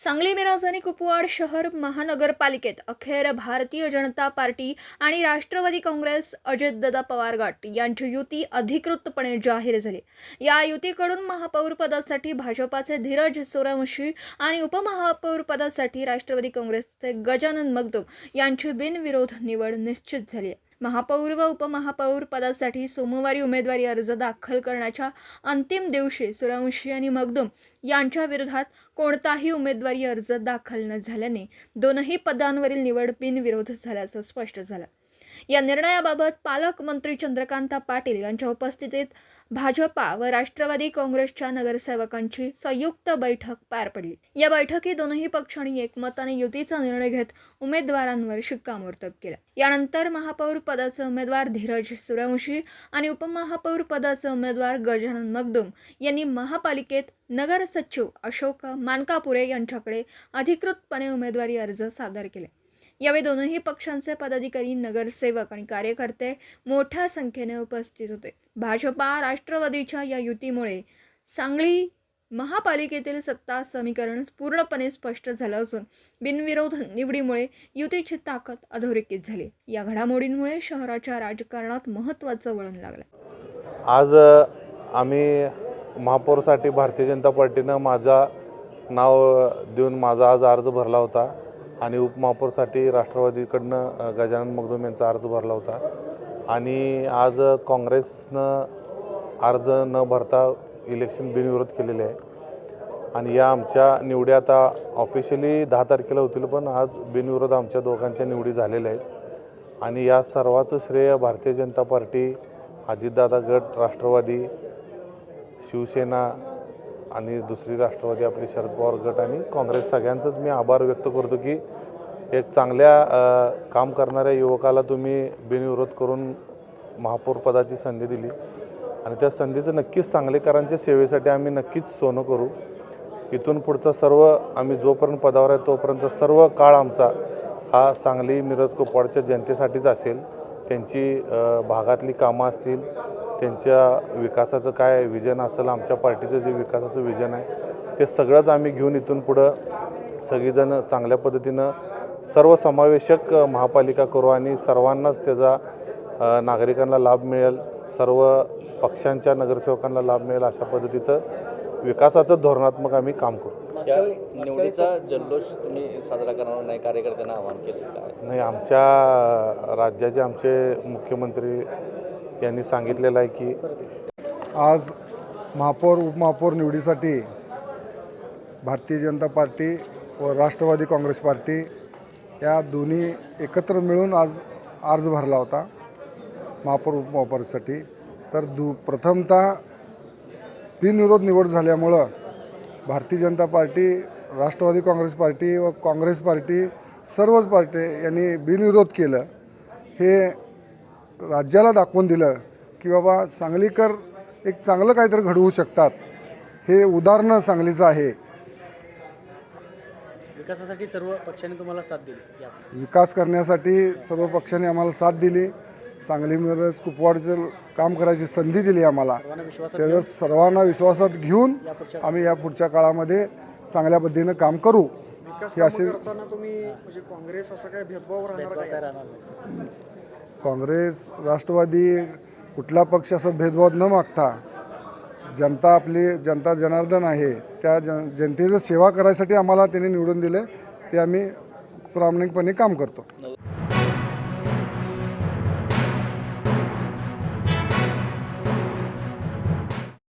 सांगली मिरज आणि कुपवाड शहर महानगरपालिकेत अखेर भारतीय जनता पार्टी आणि राष्ट्रवादी काँग्रेस अजितदादा पवार गट यांची युती अधिकृतपणे जाहीर झाली. या युतीकडून महापौरपदासाठी भाजपाचे धीरज सूर्यवंशी आणि उपमहापौरपदासाठी राष्ट्रवादी काँग्रेसचे गजानन मगदूम यांची बिनविरोध निवड निश्चित झाली आहे. महापौर व उपमहापौर पदासाठी सोमवारी उमेदवारी अर्ज दाखल करण्याच्या अंतिम दिवशी सूर्यवंशी आणि मगदूम यांच्या विरोधात कोणताही उमेदवारी अर्ज दाखल न झाल्याने दोनही पदांवरील निवड बिनविरोध झाल्याचं स्पष्ट झालं. या निर्णयाबाबत पालकमंत्री चंद्रकांत पाटील यांच्या उपस्थितीत भाजपा व राष्ट्रवादी काँग्रेसच्या नगरसेवकांची संयुक्त बैठक पार पडली. या बैठकीत दोनही पक्षांनी एकमताने युतीचा निर्णय घेत उमेदवारांवर शिक्कामोर्तब केला. यानंतर महापौर पदाचे उमेदवार धीरज सूर्यवंशी आणि उपमहापौर पदाचे उमेदवार गजानन मगदुम यांनी महापालिकेत नगर सचिव अशोक मानकापुरे यांच्याकडे अधिकृतपणे उमेदवारी अर्ज सादर केले. यावेळी दोनही पक्षांचे पदाधिकारी नगरसेवक आणि कार्यकर्ते मोठ्या संख्येने उपस्थित होते. भाजपा राष्ट्रवादीच्या या युतीमुळे सांगली महापालिकेतील सत्ता समीकरण पूर्णपणे स्पष्ट झालं असून बिनविरोध निवडीमुळे युतीची ताकद अधोरेखित झाली. या घडामोडींमुळे शहराच्या राजकारणात महत्त्वाचं वळण लागलं. आज आम्ही महापौरसाठी भारतीय जनता पार्टीनं माझा नाव देऊन माझा आज अर्ज भरला होता. आणि उपमहापौरसाठी राष्ट्रवादीकडनं गजानन मगदूम यांचा अर्ज भरला होता. आणि आज काँग्रेसनं अर्ज न भरता इलेक्शन बिनविरोध केलेले आहे. आणि या आमच्या निवडी आता ऑफिशियली दहा तारखेला होतील पण आज बिनविरोध आमच्या दोघांच्या निवडी झालेल्या आहेत. आणि या सर्वाचं श्रेय भारतीय जनता पार्टी अजितदादा गट राष्ट्रवादी शिवसेना आणि दुसरी राष्ट्रवादी आपली शरद पवार गट आणि काँग्रेस सगळ्यांचंच मी आभार व्यक्त करतो की एक चांगल्या काम करणाऱ्या युवकाला तुम्ही बिनविरोध करून महापौर पदाची संधी दिली. आणि त्या संधीचं नक्कीच सांगलीकरांच्या सेवेसाठी आम्ही नक्कीच सोनं करू. इथून पुढचं सर्व आम्ही जोपर्यंत पदावर आहे तोपर्यंत सर्व काळ आमचा हा सांगली मिरज कोपाडच्या जनतेसाठीच असेल. त्यांची भागातली कामं असतील त्यांच्या विकासाचं काय विजन असेल आमच्या पार्टीचं जे विकासाचं विजन आहे ते सगळंच आम्ही घेऊन इथून पुढं सगळीजण चांगल्या पद्धतीनं सर्वसमावेशक महापालिका करू आणि सर्वांनाच त्याचा नागरिकांना लाभ मिळेल सर्व पक्षांच्या नगरसेवकांना लाभ मिळेल अशा पद्धतीचं विकासाचं धोरणात्मक आम्ही काम करू. निवडीचा जल्लोष तुम्ही साजरा करणार नाही कार्यकर्त्यांना आवाहन केले नाही आमच्या राज्याचे आमचे मुख्यमंत्री यांनी सांगितलेलं आहे की आज महापौर उपमहापौर निवडीसाठी भारतीय जनता पार्टी व राष्ट्रवादी काँग्रेस पार्टी या दोन्ही एकत्र मिळून आज अर्ज भरला होता महापौर उपमहापौरसाठी. तर दु प्रथमतः बिनविरोध निवड झाल्यामुळं भारतीय जनता पार्टी राष्ट्रवादी काँग्रेस पार्टी व काँग्रेस पार्टी सर्वच पार्टी यांनी बिनविरोध केलं. हे राज्याला दाखवून दिलं की बाबा सांगलीकर एक चांगलं काहीतरी घडवू शकतात. हे उदाहरणं सांगलीचं आहे. विकासासाठी सर्व पक्षांनी तुम्हाला साथ दिली. विकास करण्यासाठी सर्व पक्षांनी आम्हाला साथ दिली. सांगली मिरज कुपवाडचं काम करायची संधी दिली आम्हाला. सर्वांना विश्वासात त्याचं सर्वांना विश्वासात घेऊन आम्ही या पुढच्या काळामध्ये चांगल्या पद्धतीनं काम करू. हे असे करताना तुम्ही म्हणजे काँग्रेस असं काय भेदभाव राहणार काँग्रेस राष्ट्रवादी कुठला पक्ष असं भेदभाव न मागता जनता आपली जनता जनार्दन आहे त्या जन जनतेचं सेवा करायसाठी आम्हाला त्यांनी निवडून दिले ते आम्ही प्रामाणिकपणे काम करतो.